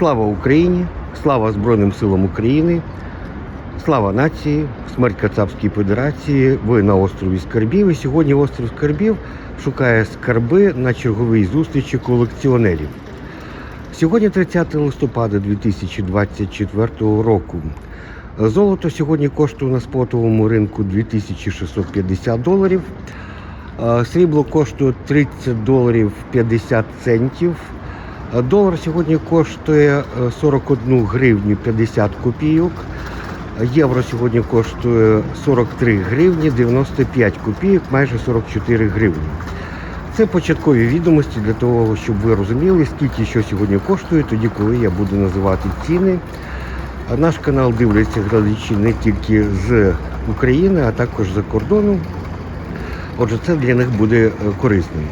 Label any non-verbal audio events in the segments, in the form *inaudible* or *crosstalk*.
Слава Україні! Слава Збройним силам України! Слава нації! Смерть Кацапській Федерації! Ви на острові Скарбів. І сьогодні острів Скарбів шукає скарби на черговій зустрічі колекціонерів. Сьогодні 30 листопада 2024 року. Золото сьогодні коштує на спотовому ринку 2650 доларів. Е, Срібло коштує 30 доларів 50 центів. Е, Долар сьогодні коштує е, 41 гривню 50 копійок. Е, Євро сьогодні коштує 43 гривні 95 копійок, майже 44 гривні. Це початкові відомості для того, щоб ви розуміли, скільки що сьогодні коштує, тоді, коли я буду називати ціни. Наш канал дивляться глядачі не тільки з України, а також за кордону. Отже, це для них буде е, корисним.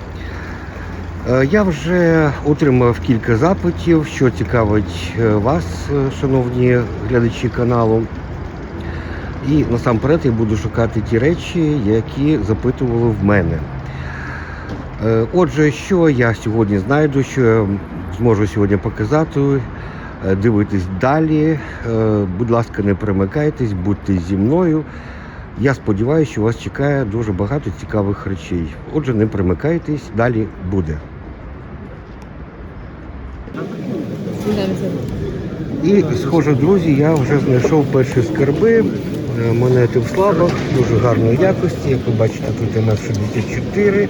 Е, Я вже отримав кілька запитів, що цікавить е, вас, е, шановні глядачі каналу. І насамперед я буду шукати ті речі, які запитували в мене. Отже, що я сьогодні знайду, що я зможу сьогодні показати, дивитись далі. Будь ласка, не перемикайтесь, будьте зі мною. Я сподіваюся, що вас чекає дуже багато цікавих речей. Отже, не примикайтесь, далі буде. І, схоже, друзі, я вже знайшов перші скарби, е, монети в слабах, дуже гарної якості. Як ви бачите, тут МС 64,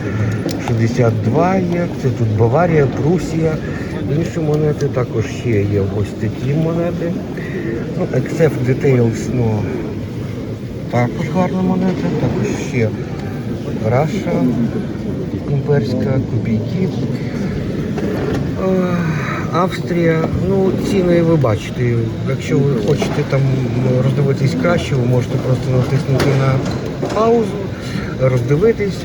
62 є, це тут Баварія, Прусія. Інші монети також ще є ось такі монети. Ну, XF Details, ну, також гарна монета, також ще Раша імперська, копійки. Австрія, ну ціни ви бачите. Якщо ви хочете там роздивитись краще, ви можете просто натиснути на паузу, роздивитись.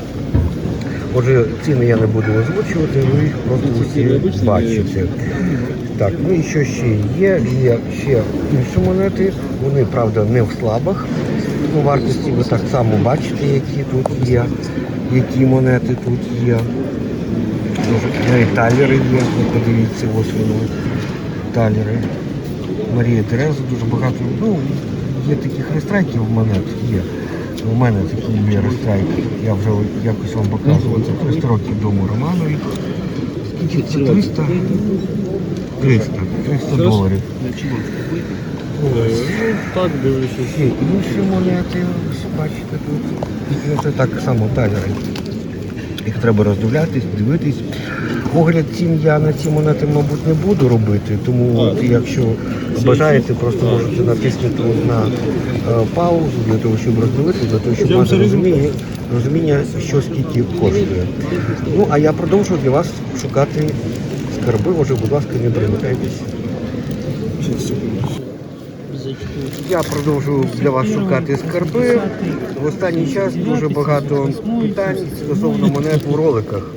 Отже, ціни я не буду озвучувати, ви їх просто усі бачите. Так, ну і що ще є? Є ще інші монети. Вони, правда, не в слабах. Ну, вартості ви так само бачите, які тут є, які монети тут є. Дуже навіть талери є, ви подивіться, ось воно. Талери. Марія Тереза дуже багато. Ну, є таких рестрайків монет, є. У мене такі є рестрайки. Я вже якось вам показував. Це 300 років дому Романові. Скільки це 300? 300. 300 доларів. Ось. Так дивлюся. Інші монети, бачите тут. Ну, Це так само талери. Їх треба роздивлятись, дивитись. Огляд цін я на ці монети, мабуть, не буду робити, тому от, якщо бажаєте, просто можете натиснути на е, паузу для того, щоб роздивитися, для того, щоб мати розуміння, розуміння, що скільки коштує. Ну, а я продовжую для вас шукати скарби. Може, будь ласка, не примикайтесь. Я продовжую для вас шукати скарби. В останній час дуже багато питань стосовно монет у роликах.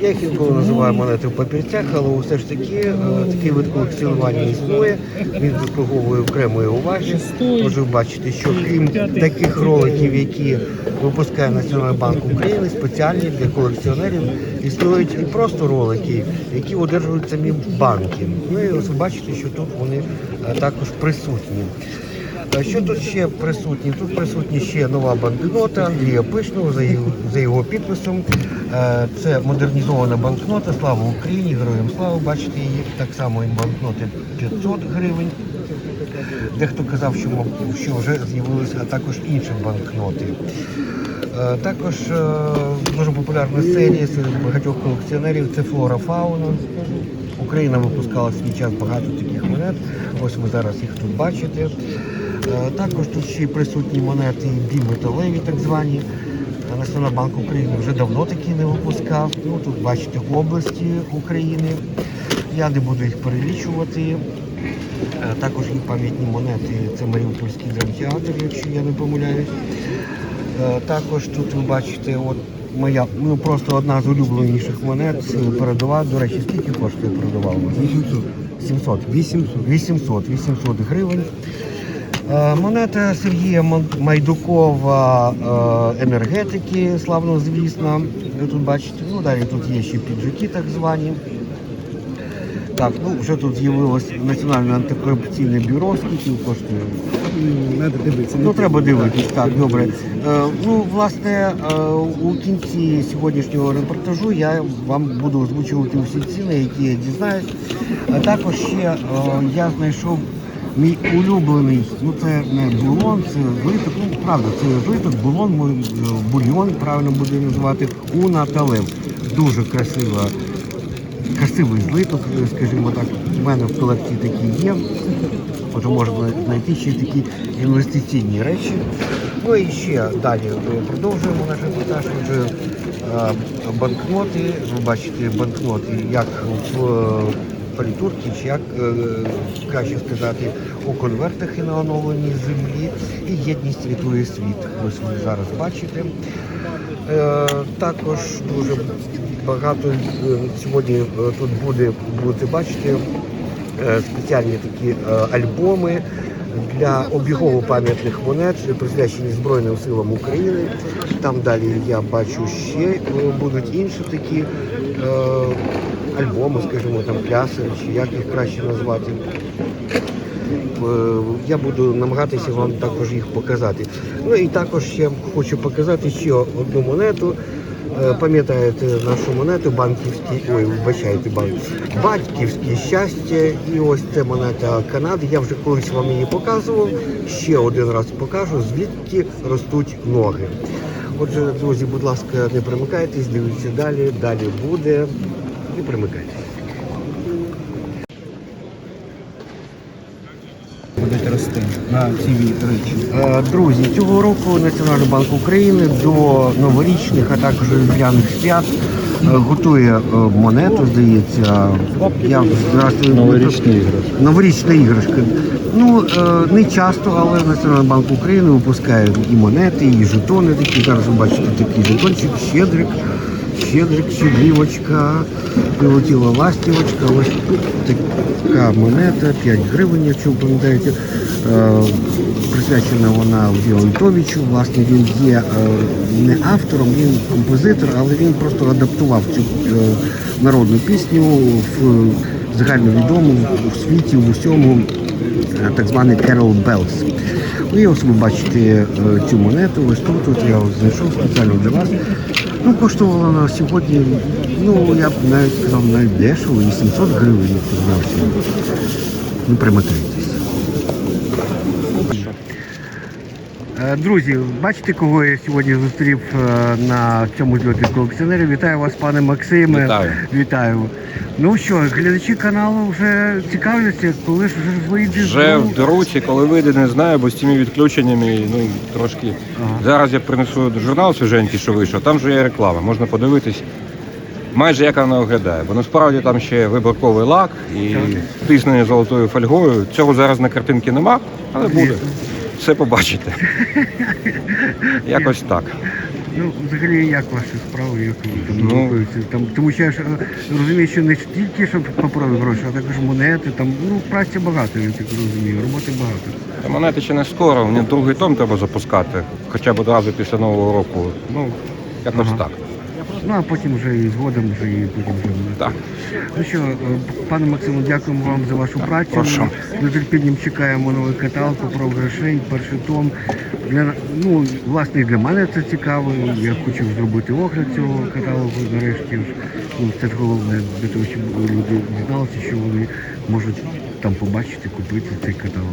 Я їх інколи називаю монети в папірцях, але все ж таки е, такий вид колекціонування існує. Він заслуговує окремої уваги. Тож ви бачите, що крім таких роликів, які випускає Національний банк України, спеціальні для колекціонерів існують і просто ролики, які одержують самі банки. Ну і ось бачите, що тут вони е, також присутні. Що тут ще присутні? Тут присутні ще нова банкнота Андрія Пишного за його, за його підписом. Е, Це модернізована банкнота. Слава Україні, героям слава. Бачите її так само і банкноти 500 гривень. Дехто казав, що, що вже з'явилися також інші банкноти. Е, Також е, дуже популярна серія серед багатьох колекціонерів це флора фауна. Україна випускала свій час багато таких монет. Ось ви зараз їх тут бачите. Е, Також тут ще присутні монети біметалеві, так звані. Е, Національний банк України вже давно такі не випускав. Ну, тут бачите області України. Я не буду їх перелічувати. Е, Також є пам'ятні монети, це Маріупольський драмтеатр, якщо я не помиляюсь. Також тут ви бачите, от моя, ну просто одна з улюбленіших монет передова. До речі, скільки коштує передова у 800. 700. 800. 800. 800 гривень. Е, Монета Сергія Майдукова е, енергетики, славно звісно. Ви тут бачите, ну далі тут є ще піджаки так звані. Так, ну вже тут з'явилось Національне антикорупційне бюро, скільки коштує? Треба дивитися. Ну, треба дивитись, так, добре. Е, ну, власне, у кінці сьогоднішнього репортажу я вам буду озвучувати усі ціни, які я дізнаюсь. А також ще я знайшов мій улюблений, ну це не булон, це злиток, ну правда, це злиток, булон, е, бульйон, правильно буде називати, уна та лев. Дуже красива красивий злиток, е, скажімо так. У мене в колекції такі є. Отже, можна знайти ще такі інвестиційні речі. Ну і ще далі е, продовжуємо наш репортаж. Отже, е, банкноти, ви бачите банкноти як в політурці, чи як е, краще сказати, у конвертах і на оновленій землі. І єдність рятує світ. Ви зараз бачите. Е, Також дуже багато е, сьогодні тут буде, будете бачити спеціальні такі альбоми для обігову пам'ятних монет, присвячені Збройним силам України. Там далі я бачу ще будуть інші такі альбоми, скажімо, там пляси, чи як їх краще назвати. Е, Я буду намагатися вам також їх показати. Ну і також я хочу показати ще одну монету. Е, Пам'ятаєте нашу монету банківський, ой, вибачайте, банк, батьківське щастя. І ось це монета Канади. Я вже колись вам її показував. Ще один раз покажу, звідки ростуть ноги. Отже, друзі, будь ласка, не примикайтесь, дивіться далі, далі буде. Не примикайтесь. Будуть рости на ці речі. Е, Друзі, цього року Національний банк України до новорічних, а також різдвяних свят е, готує е, монету, здається. Я зараз Новорічна іграшка. Новорічна іграшка. Ну не часто, але Національний банк України випускає і монети, і жетони такі. Зараз ви бачите такий жетончик, щедрик. Щедрик, щедрівочка, прилетіла ластівочка, ось така монета, 5 гривень, якщо ви пам'ятаєте. Е, Присвячена вона Антовичу. Власне, він є е, не автором, він композитор, але він просто адаптував цю е, народну пісню в загальновідому в світі, в усьому так званий Carol Bells. Ну, і ось ви бачите цю монету, ось тут, от я знайшов спеціально для вас. Ну, коштувала вона сьогодні, ну, я б навіть сказав, навіть дешево, 800 гривень, я признався. Не Ну, Е, Друзі, бачите, кого я сьогодні зустрів е, на цьому зльоті колекціонерів. Вітаю вас, пане Максиме. Вітаю. Вітаю. Ну що, глядачі каналу вже цікавляться, коли ж вже вийде. Вже в дорозі, коли вийде, не знаю, бо з цими відключеннями, ну і трошки. Ага. Зараз я принесу журнал свіженький, що вийшов, там вже є реклама, можна подивитись. Майже як вона виглядає, бо насправді там ще виборковий лак і тиснення золотою фольгою. Цього зараз на картинці нема, але буде. Все побачите. *laughs* Якось так. Ну, взагалі, як ваші справи, як ви там Ну. Там, тому що я ж е, розумію, що не тільки щоб паперові гроші, а також монети, там ну праці багато, я так розумію, роботи багато. Та монети ще не скоро, мені другий том треба запускати, хоча б одразу після Нового року. Ну, якось Ага. так. Ну а потім вже і згодом вже і потім вже. Так. Ну що, е, пане Максиму, дякуємо вам за вашу працю. прошу. З нетерпінням чекаємо новий каталог про грошей, перший том. Для ну власне і для мене це цікаво. Я хочу зробити огляд цього каталогу. Нарешті ну це ж головне для того, щоб люди дізналися, що вони можуть там побачити, купити цей каталог.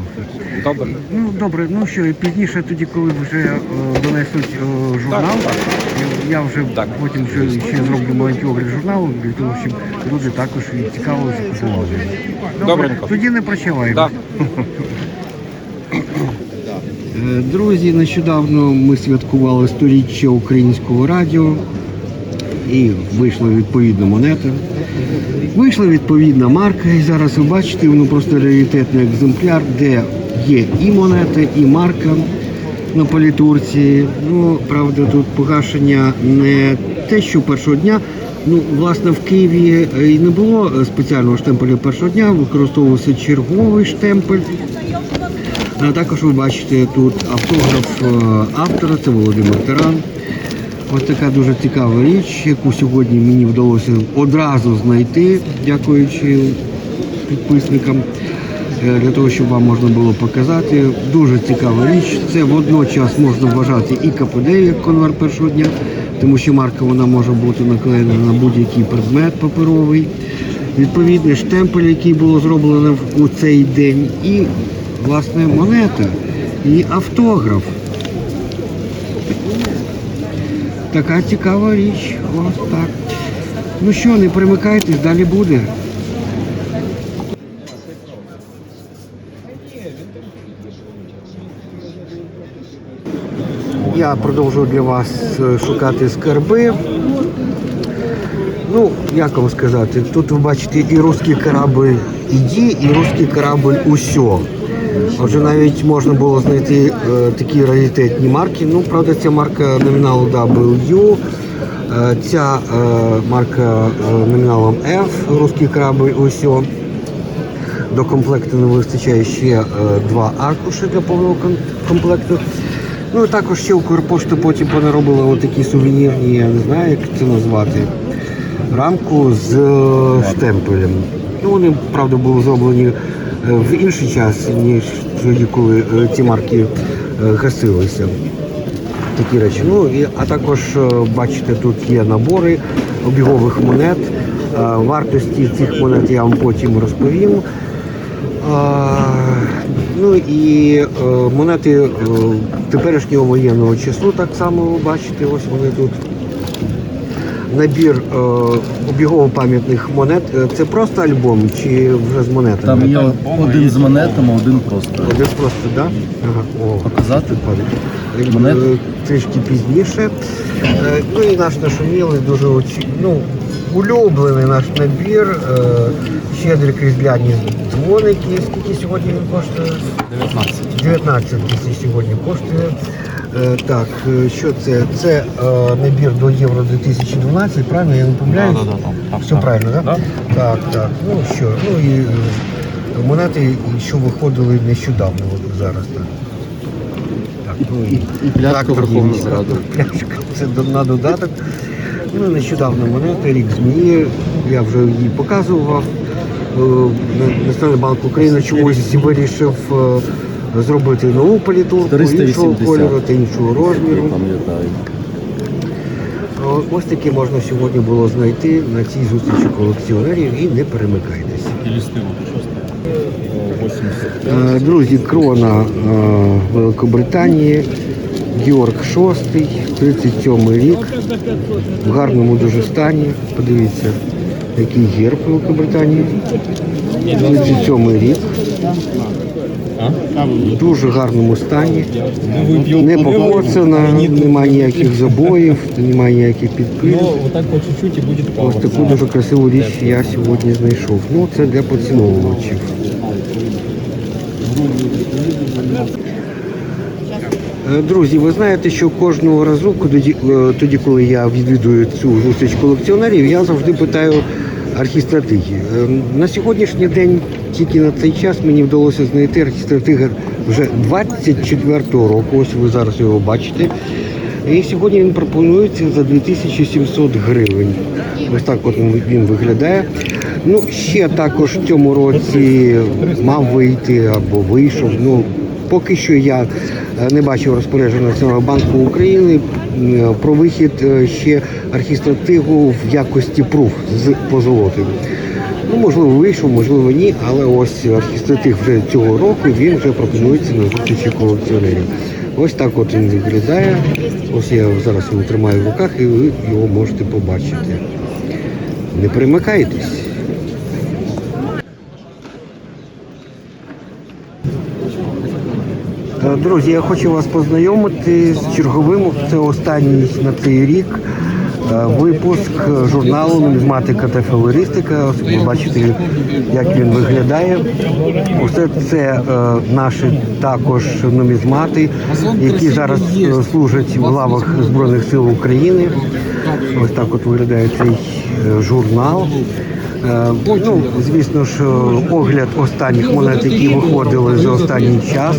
Добре. Ну добре, ну що і пізніше, тоді, коли вже е, донесуть е, журнал, Так, Я, я вже Так. потім вже ще зроблю маленький огляд журналу для того, щоб люди також і цікаво закупували. Добренько. Тоді не прощаваємо. Так. Е, Друзі, нещодавно ми святкували сторіччя українського радіо і вийшла відповідна монета. Вийшла відповідна марка, і зараз ви бачите, воно просто раритетний екземпляр, де є і монета, і марка на політурці. Ну, правда, тут погашення не те, що першого дня. Ну, власне, в Києві е, і не було спеціального штемпеля першого дня, використовувався черговий штемпель. А також ви бачите тут автограф е, автора, це Володимир Таран. Ось така дуже цікава річ, яку сьогодні мені вдалося одразу знайти, дякуючи підписникам для того, щоб вам можна було показати. Дуже цікава річ. Це водночас можна вважати і КПД як конверт першого дня, тому що марка вона може бути наклеєна на будь-який предмет паперовий. Відповідний штемпель, який було зроблено у цей день, і власне монета, і автограф. Така цікава річ. Ось так. Ну що, не перемикайтесь, далі буде. Я продовжую для вас е, шукати скарби. Ну, як вам сказати, тут ви бачите і русський корабль «Іді», і русський корабль «Усьо». Отже, навіть можна було знайти е, такі раритетні марки. Ну, правда, ця марка номіналу W, е, ця е, марка е, номіналом F, русський корабль «Усьо». До комплекту не вистачає ще е, два аркуші для повного комплекту. Ну і також ще Укрпошта потім понаробила отакі сувенірні, я не знаю, як це назвати, рамку з е, штемпелем. Ну, вони, правда, були зроблені е, в інший час, ніж тоді, коли е, ці марки гасилися. Такі речі. Ну, і, а також, бачите, тут є набори обігових монет. Вартості цих монет я вам потім розповім. Ну і е, монети е, теперішнього воєнного часу так само ви бачите, ось вони тут. Набір е, обігово-пам'ятних монет. Е, Це просто альбом чи вже з монетами? Там є один з монетами, один просто. Один просто, так? Да? Ага. О, Показати? Монет? Трішки пізніше. Е, Ну і наш нашумілий, дуже очі- ну, улюблений наш набір. е, Щедрі крізляні дзвоники. Скільки сьогодні він коштує? 19. 19 тисяч сьогодні коштує. Е, Так, е, що це? Це е, набір до Євро 2012, правильно? Я не помиляюсь? Да, да, да, так, Все так. правильно, так? Да. Так, так. Ну що, ну і е, монети, що виходили нещодавно от зараз. Так. Так, ну і І пляшка трактор Верховна *laughs* Пляшка, це до- на додаток. Ну, нещодавно монета, рік змії, я вже її показував. Е, На- Національний банк України чомусь вирішив е, зробити нову політурку іншого кольору та іншого розміру. Ось таке можна сьогодні було знайти на цій зустрічі колекціонерів і не перемикайтеся. Е, Друзі, крона е, Великобританії, Георг VI, 37 рік, в гарному дуже стані. Подивіться, який герб Великобританії. 37 рік. В дуже гарному стані. Не покоцана, немає ніяких забоїв, немає ніяких підпилів. чуть-чуть Ось таку дуже красиву річ я сьогодні знайшов. Ну, це для поціновувачів. Е, Друзі, ви знаєте, що кожного разу, е, тоді, коли я відвідую цю зустріч колекціонерів, я завжди питаю архістратиги. Е, На сьогоднішній день, тільки на цей час, мені вдалося знайти архістратига вже 24-го року. Ось ви зараз його бачите. І сьогодні він пропонується за 2700 гривень. Ось так от він, виглядає. Ну, ще також в цьому році мав вийти або вийшов. Ну, поки що я е, не бачив розпорядження Національного банку України про вихід е, ще архістратигу в якості пруф з позолотою. Ну, можливо, вийшов, можливо, ні, але ось архістратиг вже цього року він вже пропонується на зустрічі колекціонерів. Ось так от він виглядає. Ось я зараз його тримаю в руках і ви його можете побачити. Не перемикайтесь. Е, Друзі, я хочу вас познайомити з черговим. Це останній на цей рік е, випуск журналу Нумізматика та флористика. Ось ви бачите, як він виглядає. Усе це е, наші також нумізмати, які зараз е, служать в лавах Збройних сил України. Ось так от виглядає цей журнал. Е, Ну, звісно ж, огляд останніх монет, які виходили за останній час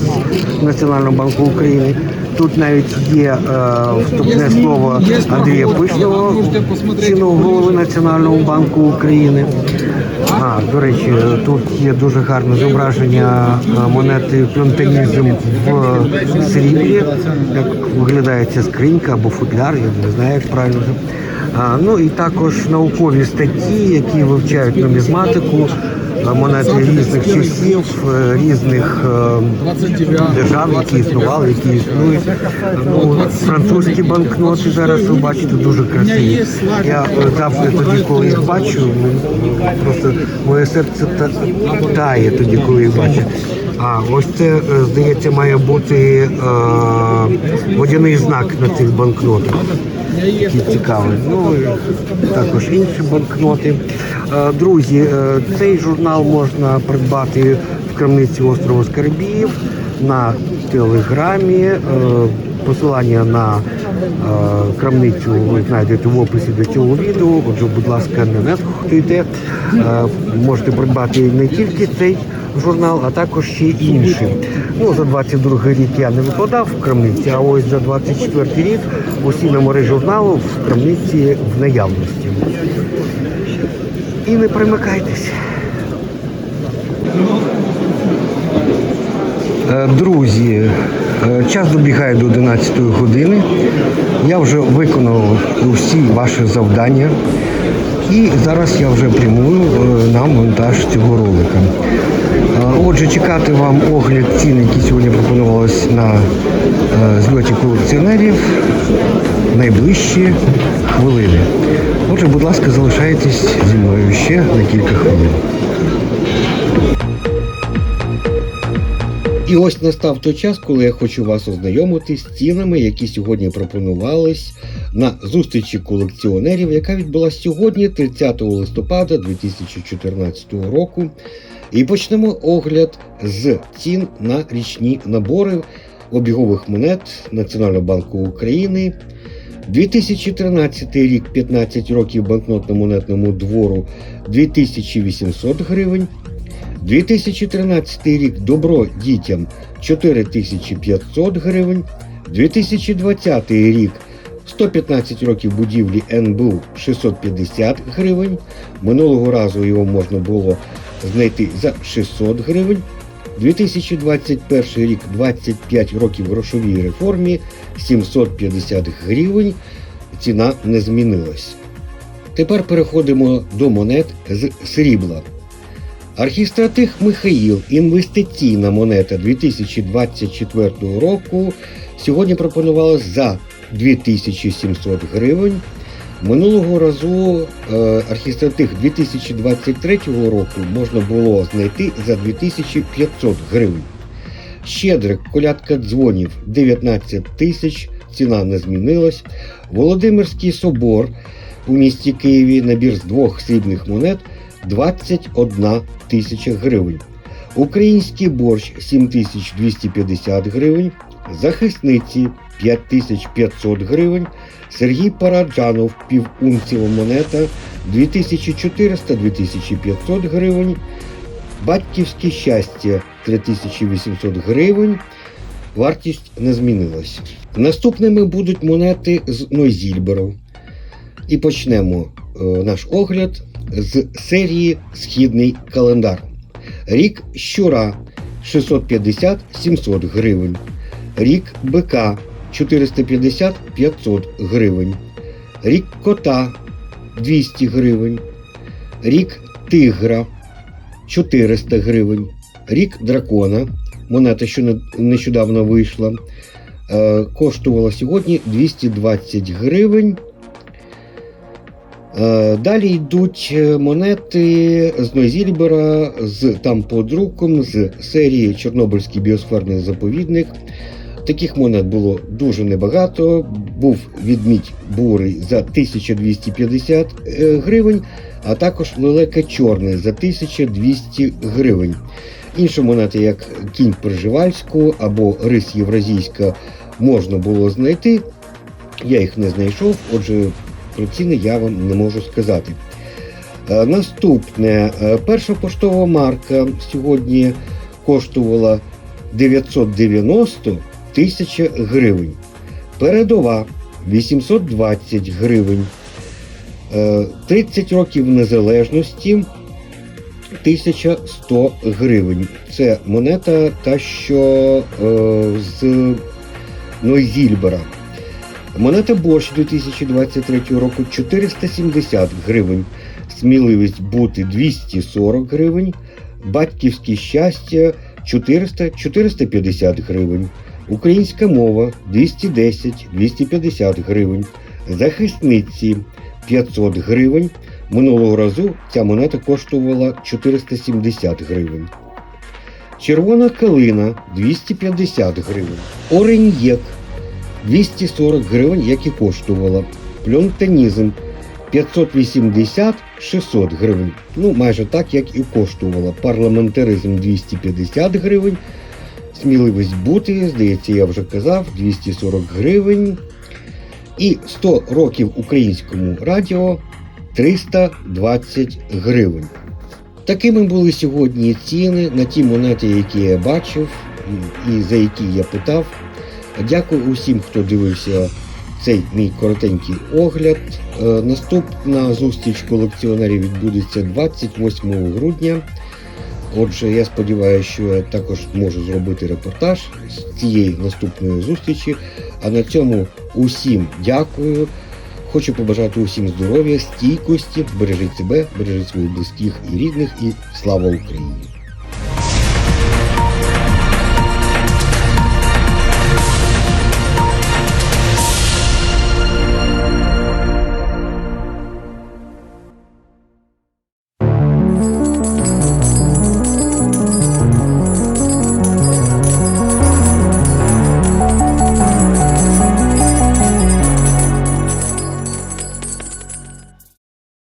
Національному банку України. Тут навіть є е, вступне слово Андрія Пишного, чинного голови Національного банку України. А, до речі, тут є дуже гарне зображення е, монети плюнтанізм в сріблі. Як виглядає ця скринька або футляр, я не знаю, як правильно. Ну і також наукові статті, які вивчають нумізматику, монети різних часів, е, різних е, держав, які існували, які існують. Ну, французькі банкноти зараз ви бачите дуже красиві. Я е, завжди тоді, коли їх бачу, ну, просто моє серце тає тоді, коли їх бачу. А ось це, здається, має бути водяний знак на цих банкнотах. Який цікавий. Ну також інші банкноти. Е, Друзі, е, цей журнал можна придбати в крамниці острова Скарбіїв на телеграмі. Е, Посилання на крамницю ви знайдете в описі до цього відео. Отже, будь ласка, не нехтуйте. Е, можете придбати не тільки цей журнал, а також ще інші. Ну, за 22 рік я не викладав в крамниці, а ось за 24 рік усі номери журналу в крамниці в наявності. І не примикайтесь. Е, Друзі, е, час добігає до 11 години. Я вже виконав усі ваші завдання. І зараз я вже прямую е, на монтаж цього ролика. Е, Отже, чекати вам огляд цін, які сьогодні пропонувалися на е, зльоті колекціонерів найближчі хвилини. Отже, будь ласка, залишайтесь зі мною ще на кілька хвилин. І ось настав той час, коли я хочу вас ознайомити з цінами, які сьогодні пропонувались на зустрічі колекціонерів, яка відбулася сьогодні, 30 листопада 2014 року. І почнемо огляд з цін на річні набори обігових монет Національного банку України. 2013 рік 15 років банкнотно-монетному двору 2800 гривень. 2013 рік добро дітям 4500 гривень. 2020 рік 115 років будівлі НБУ 650 гривень. Минулого разу його можна було знайти за 600 гривень. 2021 рік 25 років грошовій реформі 750 гривень. Ціна не змінилась. Тепер переходимо до монет з срібла. Архістратих Михаїл, інвестиційна монета 2024 року, сьогодні пропонувала за 2700 гривень. Минулого разу е, архістратих 2023 року можна було знайти за 2500 гривень. Щедрик, колядка дзвонів 19 тисяч, ціна не змінилась. Володимирський собор у місті Києві набір з двох срібних монет 21 тисяча гривень. Український борщ 7250 гривень. Захисниці 5500 гривень. Сергій Параджанов півунціва монета 2400-2500 гривень. Батьківське щастя 3800 гривень. Вартість не змінилась. Наступними будуть монети з Нойзільберу. І почнемо е, наш огляд з серії Східний календар. Рік щура 650-700 гривень. Рік бика 450-500 гривень. Рік кота 200 гривень. Рік тигра 400 гривень. Рік дракона. Монета, що нещодавно вийшла, е, коштувала сьогодні 220 гривень. Е, Далі йдуть е, монети з Нойзільбера з там подруком з серії Чорнобильський біосферний заповідник. Таких монет було дуже небагато. Був відмідь бурий за 1250 е, гривень, а також лелека чорний за 1200 гривень. Інші монети, як кінь Пржевальську або рис Євразійська, можна було знайти. Я їх не знайшов, отже, про ціни я вам не можу сказати. Е, Наступне, е, перша поштова марка сьогодні коштувала 990 тисяч гривень. Передова 820 гривень. Е, 30 років незалежності 1100 гривень. Це монета та, що е, з Нойзільбера. Монета борщ 2023 року 470 гривень. Сміливість бути 240 гривень. Батьківське щастя 400 450 гривень. Українська мова 210 250 гривень. Захисниці 500 гривень. Минулого разу ця монета коштувала 470 гривень. Червона калина 250 гривень. Ореньєк 240 гривень, як і коштувала. Пльонтанізм 580 600 гривень. Ну, майже так, як і коштувала. Парламентаризм 250 гривень. Сміливість бути, здається, я вже казав, 240 гривень. І 100 років українському радіо 320 гривень. Такими були сьогодні ціни на ті монети, які я бачив і за які я питав. Дякую усім, хто дивився цей мій коротенький огляд. Е, Наступна зустріч колекціонерів відбудеться 28 грудня. Отже, я сподіваюся, що я також можу зробити репортаж з цієї наступної зустрічі. А на цьому усім дякую. Хочу побажати усім здоров'я, стійкості, бережіть себе, бережіть своїх близьких і рідних, і слава Україні!